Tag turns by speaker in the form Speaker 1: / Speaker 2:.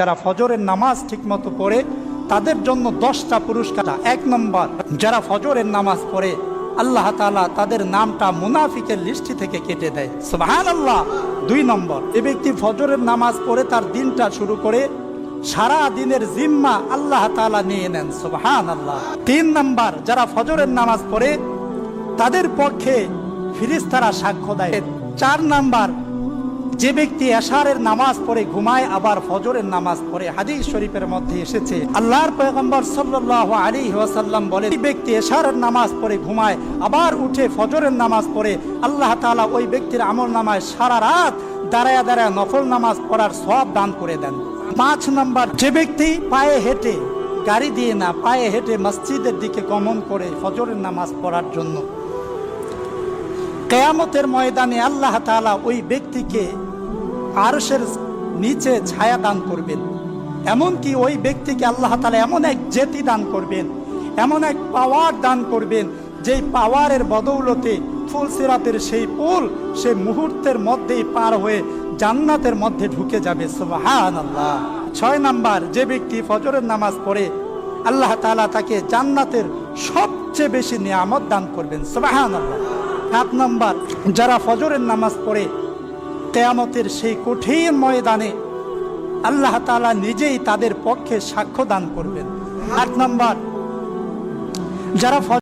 Speaker 1: যারা ফজরের নামাজ ঠিকমতো পড়ে, তাদের জন্য দশটা পুরস্কার। এক নম্বর, যারা ফজরের নামাজ পড়ে, আল্লাহ তাআলা তাদের নামটা মুনাফিকের লিস্টি থেকে কেটে দেয়। সুবহান আল্লাহ দুই নম্বর, এ ব্যক্তি ফজরের নামাজ পড়ে তার দিনটা শুরু করে সারা দিনের জিম্মা আল্লাহ তাআলা নিয়ে নেন। সুবহান আল্লাহ তিন নম্বর, যারা ফজরের নামাজ পড়ে, তাদের পক্ষে ফিরিস্তারা সাক্ষ্য দেয়। চার নাম্বার যে ব্যক্তি এশারের নামাজ পড়ে ঘুমায়, আবার ফজরের নামাজ পড়ে, হাদিস শরীফের মধ্যে এসেছে। আল্লাহর পয়গম্বর সাল্লাল্লাহু আলাইহি ওয়াসাল্লাম বলে ব্যক্তি এশারের নামাজ পড়ে ঘুমায়, আবার উঠে ফজরের নামাজ পড়ে, আল্লাহ তাআলা ওই ব্যক্তির আমল নামায় সারা রাত দাঁড়ায় দাঁড়ায় নফল নামাজ পড়ার সব দান করে দেন। পাঁচ নাম্বার, যে ব্যক্তি পায়ে হেঁটে গাড়ি দিয়ে না, পায়ে হেঁটে মসজিদের দিকে গমন করে ফজরের নামাজ পড়ার জন্য। কেয়ামতের ময়দানে আল্লাহ তাআলা ওই ব্যক্তিকে আরশের নিচে ছায়া দান করবেন। এমনকি ওই ব্যক্তিকে আল্লাহ তাআলা এমন এক জেতি দান করবেন, এমন এক পাওয়ার দান করবেন, যেই পাওয়ারের বদৌলতে ফুলসিরাতের সেই পুল সে মুহূর্তের মধ্যেই পার হয়ে জান্নাতের মধ্যে ঢুকে যাবে। সুবহান আল্লাহ ছয় নাম্বার, যে ব্যক্তি ফজরের নামাজ পড়ে, আল্লাহ তাআলা তাকে জান্নাতের সবচেয়ে বেশি নিয়ামত দান করবেন। সুবহান আল্লাহ সাত নম্বর, যারা ফজরের নামাজ পড়ে কেয়ামতের সেই কঠিন ময়দানে আল্লাহ তালা নিজেই তাদের পক্ষে সাক্ষ্য দান করবেন। আট নম্বর, যারা